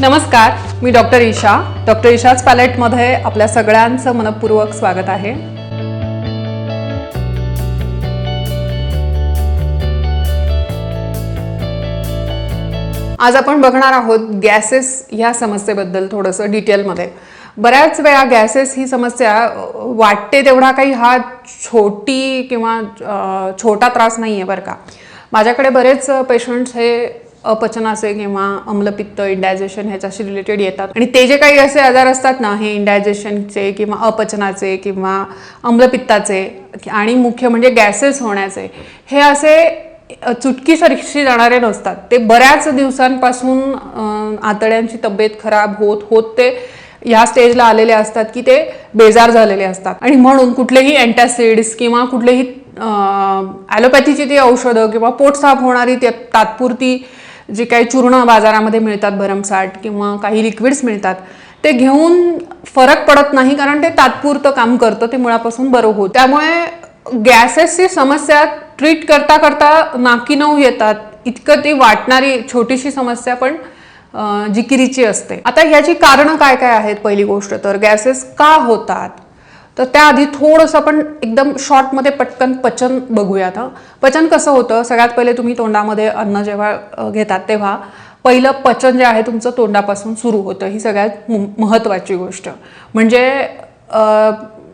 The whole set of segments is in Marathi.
नमस्कार मी डॉक्टर ईशा. डॉक्टर ईशाच पॅलेटमध्ये आपल्या सगळ्यांचं मनपूर्वक स्वागत आहे. आज आपण बघणार आहोत गॅसेस ह्या समस्येबद्दल थोडंसं डिटेलमध्ये बऱ्याच वेळा गॅसेस ही समस्या वाटते तेवढा काही हा छोटी किंवा छोटा त्रास नाही आहे बरं का. माझ्याकडे बरेच पेशंट्स हे अपचनाचे किंवा अम्लपित्त इंडायजेशन ह्याच्याशी रिलेटेड येतात. आणि ते जे काही असे आजार असतात ना हे इंडायजेशनचे किंवा अपचनाचे किंवा अम्लपित्ताचे आणि मुख्य म्हणजे गॅसेस होण्याचे हे असे चुटकीसरशी जाणारे नसतात. ते बऱ्याच दिवसांपासून आतड्यांची तब्येत खराब होत होत ते ह्या स्टेजला आलेले असतात की ते बेजार झालेले असतात. आणि म्हणून कुठलेही अँटॅसिड्स किंवा कुठलेही ॲलोपॅथीची ती औषधं किंवा पोट साफ होणारी ते तात्पुरती जे काही चूर्ण बाजारामध्ये मिळतात भरमसाठ किंवा काही लिक्विड्स मिळतात ते घेऊन फरक पडत नाही कारण ते तात्पुरतं काम करतं ते मुळापासून बरं होत. त्यामुळे गॅसेसची समस्या ट्रीट करता करता नाकी नऊ येतात. इतकं ती वाटणारी छोटीशी समस्या पण जिकिरीची असते. आता ह्याची कारणं काय काय आहेत? पहिली गोष्ट तर गॅसेस का होतात? तर त्याआधी थोडंसं आपण एकदम शॉर्टमध्ये पटकन पचन बघूयात हं. पचन कसं होतं सगळ्यात पहिले तुम्ही तोंडामध्ये अन्न जेव्हा घेतात तेव्हा पहिलं पचन जे आहे तुमचं तोंडापासून सुरू होतं ही सगळ्यात महत्त्वाची गोष्ट म्हणजे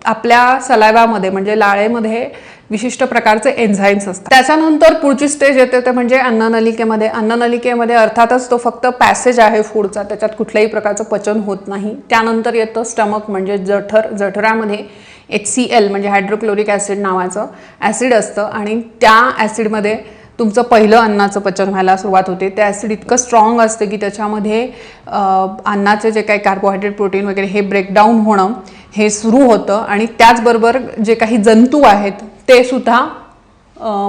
आपल्या सलायवामध्ये म्हणजे लाळेमध्ये विशिष्ट प्रकारचे एन्झाईम्स असतात. त्याच्यानंतर पुढची स्टेज येते ते म्हणजे अन्ननलिकेमध्ये. अन्ननलिकेमध्ये अर्थातच तो फक्त पॅसेज आहे फूडचा त्याच्यात कुठल्याही प्रकारचं पचन होत नाही. त्यानंतर येतं स्टमक म्हणजे जठर जठरामध्ये एच सी एल म्हणजे हायड्रोक्लोरिक ॲसिड नावाचं ॲसिड असतं. आणि त्या ॲसिडमध्ये तुमचं पहिलं अन्नाचं पचन व्हायला सुरुवात होते. ते ॲसिड इतकं स्ट्रॉंग असतं की त्याच्यामध्ये अन्नाचं अन्नाचे जे काही कार्बोहायड्रेट प्रोटीन वगैरे हे ब्रेकडाऊन होणं हे सुरू होतं आणि त्याचबरोबर जे काही जंतू आहेत ते सुद्धा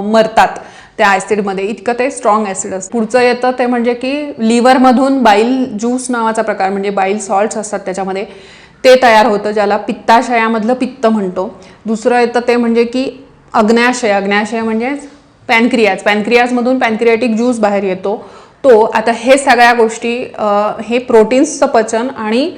मरतात त्या ॲसिडमध्ये इतकं ते स्ट्रॉंग ॲसिड असतं. पुढचं येतं ते म्हणजे की लिव्हरमधून बाईल ज्यूस नावाचा प्रकार म्हणजे बाईल सॉल्ट्स असतात त्याच्यामध्ये ते तयार होतं ज्याला पित्ताशयामधलं पित्त म्हणतो. दुसरं येतं ते म्हणजे की अग्न्याशय अग्न्याशय म्हणजेच पॅनक्रियाज. पॅनक्रियाजमधून पॅनक्रियाटिक ज्यूस बाहेर येतो. तो आता हे सगळ्या गोष्टी हे प्रोटीन्सचं पचन आणि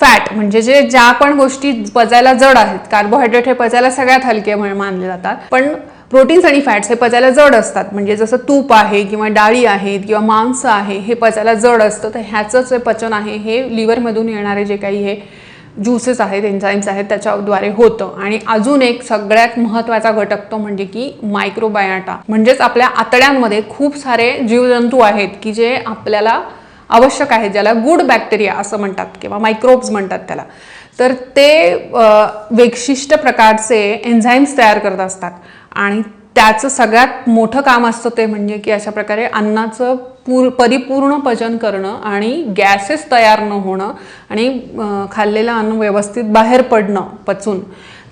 फॅट म्हणजे जे ज्या पण गोष्टी पचायला जड आहेत कार्बोहायड्रेट हे पचायला सगळ्यात हलके मानले जातात. पण प्रोटीन्स आणि फॅट्स हे पचायला जड असतात. म्हणजे जसं तूप आहे किंवा डाळी आहेत किंवा मांस आहे हे पचायला जड असतं. तर ह्याचंच जे पचन आहे हे लिव्हरमधून येणारे जे काही हे ज्युसेस आहेत एन्झाईम्स आहेत त्याच्याद्वारे होतं. आणि अजून एक सगळ्यात महत्त्वाचा घटक तो म्हणजे की मायक्रोबायोटा म्हणजेच आपल्या आतड्यांमध्ये खूप सारे जीवजंतू आहेत की जे आपल्याला आवश्यक आहेत ज्याला गुड बॅक्टेरिया असं म्हणतात किंवा मायक्रोब्स म्हणतात त्याला. तर ते विशिष्ट प्रकारचे एन्झाईम्स तयार करत असतात. आणि त्याचं सगळ्यात मोठं काम असतं ते म्हणजे की अशा प्रकारे अन्नाचं पूर परिपूर्ण पचन करणं आणि गॅसेस तयार न होणं आणि खाल्लेलं अन्न व्यवस्थित बाहेर पडणं पचून.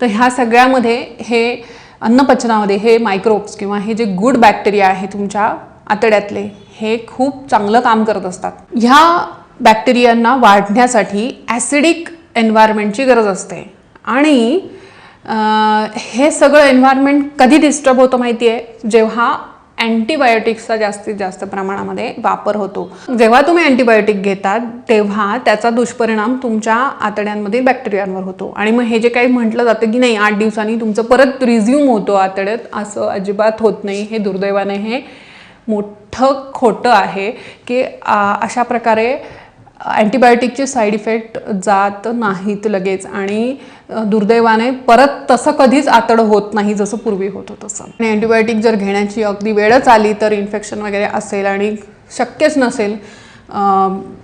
तर ह्या सगळ्यामध्ये हे अन्नपचनामध्ये हे मायक्रोब्स किंवा हे जे गुड बॅक्टेरिया आहे तुमच्या आतड्यातले हे खूप चांगलं काम करत असतात. ह्या बॅक्टेरियांना वाढण्यासाठी ॲसिडिक एन्व्हायरमेंटची गरज असते. आणि हे सगळं एन्व्हायरमेंट कधी डिस्टर्ब होतं माहिती आहे जेव्हा अँटीबायोटिक्सचा जास्तीत जास्त प्रमाणामध्ये वापर होतो. जेव्हा तुम्ही अँटीबायोटिक घेतात तेव्हा त्याचा दुष्परिणाम तुमच्या आतड्यांमधील बॅक्टेरियांवर होतो. आणि मग हे जे काही म्हटलं जातं की नाही आठ दिवसांनी तुमचं परत रिझ्यूम होतो आतड्यात असं अजिबात होत नाही. हे दुर्दैवाने हे मोठं खोटं आहे की अशा प्रकारे अँटीबायोटिकचे साईड इफेक्ट जात नाहीत लगेच आणि दुर्दैवाने परत तसं कधीच आतड होत नाही जसं पूर्वी होतं तसं. आणि अँटीबायोटिक जर घेण्याची अगदी वेळच आली तर इन्फेक्शन वगैरे असेल आणि शक्यच नसेल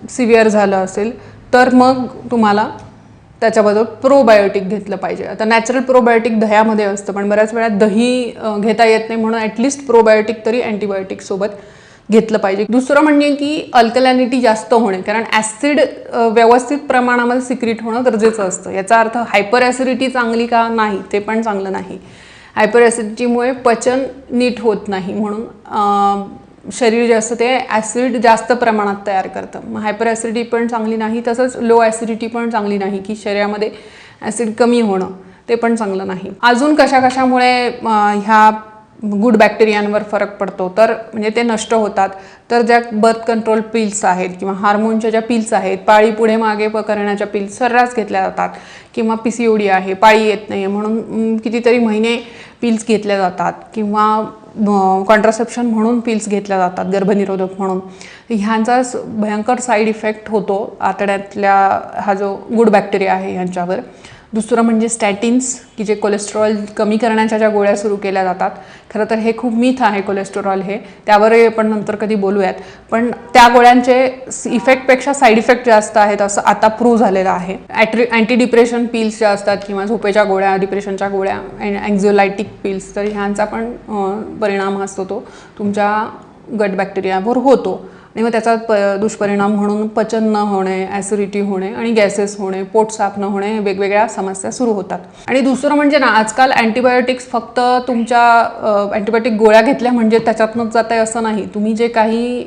सिव्हिअर झालं असेल तर मग तुम्हाला त्याच्याबद्दल प्रोबायोटिक घेतलं पाहिजे. आता नॅचरल प्रोबायोटिक दह्यामध्ये असतं पण बऱ्याच वेळा दही घेता येत नाही म्हणून ॲटलिस्ट प्रोबायोटिक तरी अँटीबायोटिकसोबत सोबत घेतलं पाहिजे. दुसरं म्हणजे की अल्कलॅनिटी जास्त होणे कारण ॲसिड व्यवस्थित प्रमाणामध्ये सिक्रिट होणं गरजेचं असतं. याचा अर्थ हायपर ॲसिडिटी चांगली का नाही ते पण चांगलं नाही. हायपर ॲसिडिटीमुळे पचन नीट होत नाही म्हणून शरीर जे असतं ते ॲसिड जास्त प्रमाणात तयार करतं. मग हायपर ॲसिडिटी पण चांगली नाही तसंच लो ॲसिडिटी पण चांगली नाही की शरीरामध्ये ॲसिड कमी होणं ते पण चांगलं नाही. अजून कशा कशामुळे ह्या गुड बॅक्टेरियांवर फरक पडतो. तर म्हणजे ते नष्ट होतात. तर ज्या बर्थ कंट्रोल पिल्स आहेत किंवा हार्मोनच्या ज्या पिल्स आहेत पाळी पुढे मागे प करण्याच्या पिल्स सर्रास घेतल्या जातात. किंवा पी सी ओ डी आहे पाळी येत नाही म्हणून कितीतरी महिने पिल्स घेतल्या जातात. किंवा कॉन्ट्रासेप्शन म्हणून पिल्स घेतल्या जातात गर्भनिरोधक म्हणून. ह्यांचा स- भयंकर साईड इफेक्ट होतो आतड्यातल्या हा जो गुड बॅक्टेरिया आहे ह्यांच्यावर. दुसरं म्हणजे स्टॅटिन्स की जे कोलेस्ट्रॉल कमी करण्याच्या ज्या गोळ्या सुरू केल्या जातात खरं तर हे खूप मिथ आहे कोलेस्ट्रॉल हे. त्यावरही आपण नंतर कधी बोलूयात. पण त्या गोळ्यांचे इफेक्टपेक्षा साईड इफेक्ट जास्त आहेत असं आता प्रूव्ह झालेलं आहे. ॲट्री अँटी डिप्रेशन पिल्स ज्या असतात किंवा झोपेच्या गोळ्या डिप्रेशनच्या गोळ्या अँड अँक्झोलायटिक पिल्स तर ह्यांचा पण परिणाम असतो तो. तुमच्या गट बॅक्टेरियावर होतो. आणि मग त्याचा प दुष्परिणाम म्हणून पचन न होणे ॲसिडिटी होणे आणि गॅसेस होणे पोट साफ न होणे हे वेगवेगळ्या समस्या सुरू होतात. आणि दुसरं म्हणजे ना आजकाल अँटीबायोटिक्स फक्त तुमच्या अँटीबायोटिक गोळ्या घेतल्या म्हणजे त्याच्यातनंच जात आहे असं नाही. तुम्ही जे काही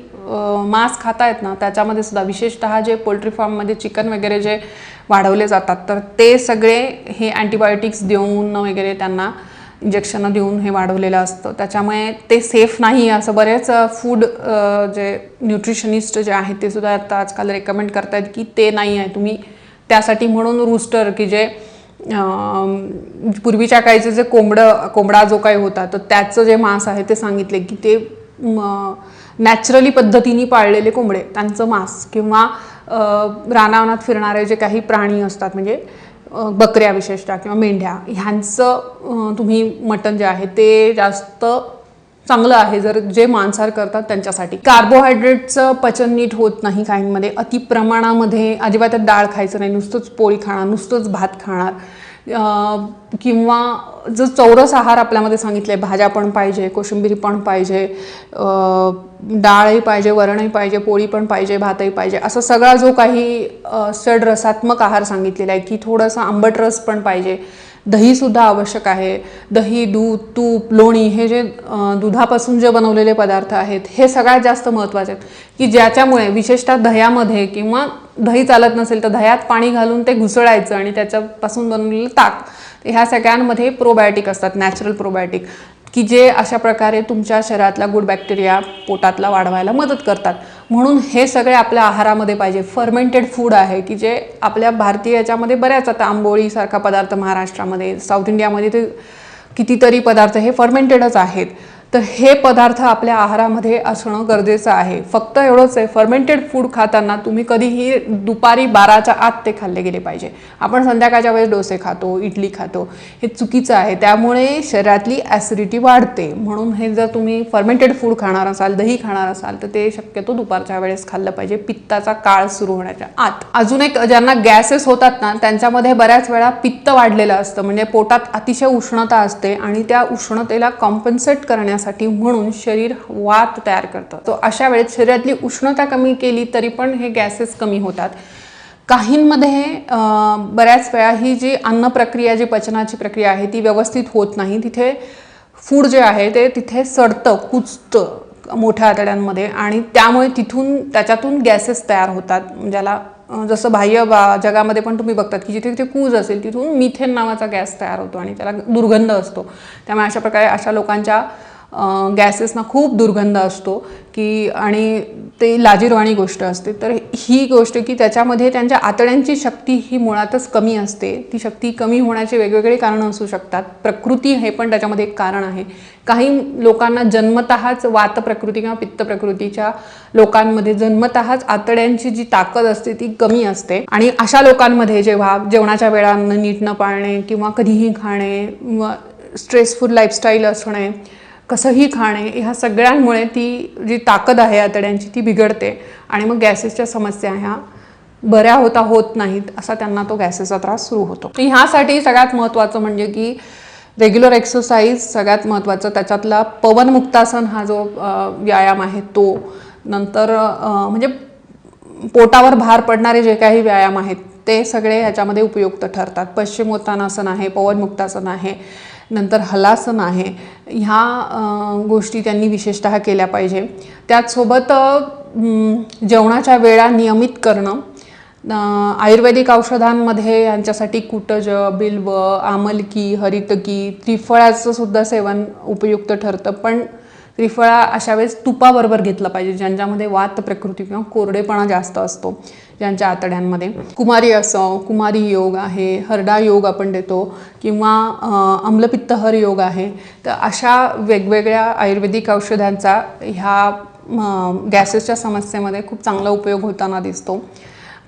मांस खातायत ना त्याच्यामध्ये सुद्धा विशेषतः जे पोल्ट्री फार्ममध्ये चिकन वगैरे जे वाढवले जातात तर ते सगळे हे अँटीबायोटिक्स देऊन वगैरे त्यांना इंजेक्शनं देऊन हे वाढवलेलं असतं. त्याच्यामुळे ते सेफ नाही असं बरेच फूड जे न्यूट्रिशनिस्ट जे आहेत ते सुद्धा आता आजकाल रेकमेंड करतायत की ते नाही आहे. तुम्ही त्यासाठी म्हणून रूस्टर की जे पूर्वीच्या काळीचे जे कोंबडं कोंबडा जो काही होता तर त्याचं जे मांस आहे ते सांगितले की ते नॅचरली पद्धतीने पाळलेले कोंबडे त्यांचं मांस किंवा रानावनात फिरणारे जे काही प्राणी असतात म्हणजे बकऱ्या विशेषतः किंवा मेंढ्या ह्यांचं तुम्ही मटण जे आहे ते जास्त चांगलं आहे जर जे मांसाहार करतात त्यांच्यासाठी. कार्बोहायड्रेटचं पचन नीट होत नाही काहींमध्ये अति प्रमाणामध्ये अजिबातच डाळ खायचं नाही नुसतंच पोळी खाणार नुसतंच भात खाणार. किंवा जो चौरस आहार आपल्यामध्ये सांगितले भाज्या पण पाहिजे कोशिंबिरी पण पाहिजे डाळही पाहिजे वरणही पाहिजे पोळी पण पाहिजे भातही पाहिजे असं सगळा जो काही सड रसात्मक आहार सांगितलेला आहे की थोडंसं आंबट रस पण पाहिजे दहीसुद्धा आवश्यक आहे दही दूध तूप लोणी हे जे दुधापासून जे बनवलेले पदार्थ आहेत हे सगळ्यात जास्त महत्त्वाचे आहेत की ज्याच्यामुळे विशेषतः दह्यामध्ये किंवा दही चालत नसेल तर दह्यात पाणी घालून ते घुसळायचं आणि त्याच्यापासून बनवलेलं ताक. ह्या सगळ्यांमध्ये प्रोबायोटिक असतात नॅचरल प्रोबायोटिक की जे अशा प्रकारे तुमच्या शरीरातला गुड बॅक्टेरिया पोटातला वाढवायला मदत करतात. म्हणून हे सगळे आपल्या आहारामध्ये पाहिजे. फर्मेंटेड फूड आहे की जे आपल्या भारतीय याच्यामध्ये बऱ्याच आता आंबोळीसारखा पदार्थ महाराष्ट्रामध्ये साऊथ इंडियामध्ये ते कितीतरी पदार्थ हे फर्मेंटेडच आहेत. तर हे पदार्थ आपल्या आहारामध्ये असणं गरजेचं आहे. फक्त एवढंच आहे फर्मेंटेड फूड खाताना तुम्ही कधीही दुपारी बाराच्या आत ते खाल्ले गेले पाहिजे. आपण संध्याकाळच्या वेळेस डोसे खातो इडली खातो हे चुकीचं आहे. त्यामुळे शरीरातली ॲसिडिटी वाढते. म्हणून हे जर तुम्ही फर्मेंटेड फूड खाणार असाल दही खाणार असाल तर ते शक्यतो दुपारच्या वेळेस खाल्लं पाहिजे. पित्ताचा काळ सुरू होण्याच्या आत. अजून एक ज्यांना गॅसेस होतात ना त्यांच्यामध्ये बऱ्याच वेळा पित्त वाढलेलं असतं. म्हणजे पोटात अतिशय उष्णता असते आणि त्या उष्णतेला कॉम्पन्सेट करण्यासाठी म्हणून शरीर वात तयार करतं. तो अशा वेळेत शरीरातली उष्णता कमी केली तरी पण हे गॅसेस कमी होतात. काहींमध्ये बऱ्याच वेळा ही जी अन्न प्रक्रिया जी पचनाची प्रक्रिया आहे ती व्यवस्थित होत नाही. तिथे फूड जे आहे ते तिथे सडतं कुचतं मोठ्या आतड्यांमध्ये आणि त्यामुळे तिथून त्याच्यातून गॅसेस तयार होतात. ज्याला जसं बाह्य बा जगामध्ये पण तुम्ही बघतात की जिथे तिथे कूज असेल तिथून मिथेन नावाचा गॅस तयार होतो आणि त्याला दुर्गंध असतो. त्यामुळे अशा प्रकारे अशा लोकांच्या गॅसेसना खूप दुर्गंध असतो की आणि ते लाजीरवाणी गोष्ट असते. तर ही गोष्ट की त्याच्यामध्ये त्यांच्या आतड्यांची शक्ती ही मुळातच कमी असते. ती शक्ती कमी होण्याचे वेगवेगळे कारणं असू शकतात. प्रकृती हे पण त्याच्यामध्ये एक कारण आहे. काही लोकांना जन्मतःच वात प्रकृती किंवा पित्त प्रकृतीच्या लोकांमध्ये जन्मतःच आतड्यांची जी ताकद असते ती कमी असते. आणि अशा लोकांमध्ये जेव्हा जेवणाच्या वेळांना नीट न पाळणे किंवा कधीही खाणे स्ट्रेसफुल लाईफस्टाईल असणे कसंही खाणे ह्या सगळ्यांमुळे ती जी ताकद आहे आतड्यांची ती बिघडते. आणि मग गॅसेसच्या समस्या ह्या बऱ्या होता होत नाहीत असा त्यांना तो गॅसेसचा त्रास सुरू होतो. ह्यासाठी सगळ्यात महत्त्वाचं म्हणजे की रेग्युलर एक्सरसाइज सगळ्यात महत्त्वाचं त्याच्यातला पवनमुक्तासन हा जो व्यायाम आहे तो. नंतर म्हणजे पोटावर भार पडणारे जे काही व्यायाम आहेत ते सगळे ह्याच्यामध्ये उपयुक्त ठरतात. पश्चिमोत्तानासन आहे पवनमुक्तासन आहे. नंतर हलासन आहे. ह्या गोष्टी त्यांनी विशेषतः केल्या पाहिजे. त्याचसोबत जेवणाच्या वेळा नियमित करणं आयुर्वेदिक औषधांमध्ये यांच्यासाठी कुटज बिल्व आमलकी हरितकी त्रिफळाचं सुद्धा सेवन उपयुक्त ठरतं. पण त्रिफळा अशा वेळेस तुपाबरोबर घेतलं पाहिजे ज्यांच्यामध्ये वात प्रकृती किंवा कोरडेपणा जास्त असतो. ज्यांच्या आतड्यांमध्ये. कुमारी असो कुमारी योग आहे हरडा योग आपण देतो किंवा आम्लपित्तहर योग आहे तर अशा वेगवेगळ्या आयुर्वेदिक औषधांचा ह्या गॅसेसच्या समस्येमध्ये खूप चांगला उपयोग होताना दिसतो.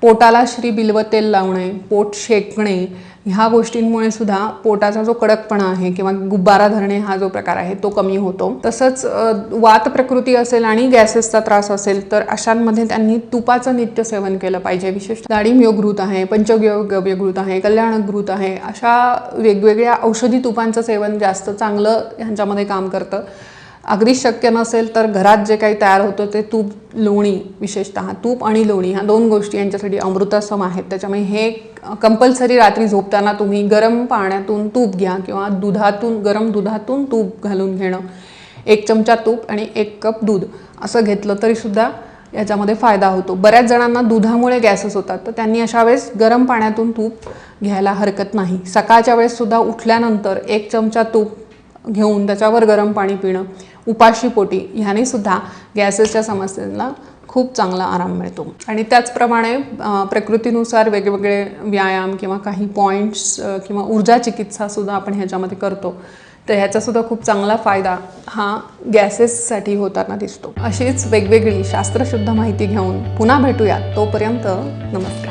पोटाला श्री बिल्व तेल लावणे पोट शेकणे ह्या गोष्टींमुळे सुद्धा पोटाचा जो कडकपणा आहे किंवा गुब्बारा धरणे हा जो प्रकार आहे तो कमी होतो. तसंच वात प्रकृती असेल आणि गॅसेसचा त्रास असेल तर अशांमध्ये त्यांनी तुपाचं नित्य सेवन केलं पाहिजे. विशेष डाळिंब योगृत आहे पंचयोग आहे कल्याण घृत आहे अशा वेगवेगळ्या औषधी तुपांचं सेवन जास्त चांगलं ह्यांच्यामध्ये काम करतं. अगदी शक्य नसेल तर घरात जे काही तयार होतं ते तूप लोणी विशेषतः तूप आणि लोणी ह्या दोन गोष्टी यांच्यासाठी अमृतासम आहेत. त्याच्यामुळे हे कंपल्सरी रात्री झोपताना तुम्ही गरम पाण्यातून तूप घ्या किंवा दुधातून गरम दुधातून तूप घालून घेणं. एक चमचा तूप आणि एक कप दूध असं घेतलं तरीसुद्धा याच्यामध्ये फायदा होतो. बऱ्याच जणांना दुधामुळे गॅसेस होतात तर त्यांनी अशा वेळेस गरम पाण्यातून तूप घ्यायला हरकत नाही. सकाळच्या वेळेससुद्धा उठल्यानंतर एक चमचा तूप घेऊन त्याच्यावर गरम पाणी पिणं. उपाशी पोटी ह्याने सुद्धा गॅसेसच्या समस्येला खूप चांगला आराम मिळतो. आणि त्याचप्रमाणे प्रकृतीनुसार वेगवेगळे व्यायाम किंवा काही पॉईंट्स किंवा ऊर्जा चिकित्सासुद्धा आपण ह्याच्यामध्ये करतो. तर ह्याचासुद्धा खूप चांगला फायदा हा गॅसेससाठी होताना दिसतो. अशीच वेगवेगळी शास्त्रशुद्ध माहिती घेऊन पुन्हा भेटूयात. तोपर्यंत नमस्कार.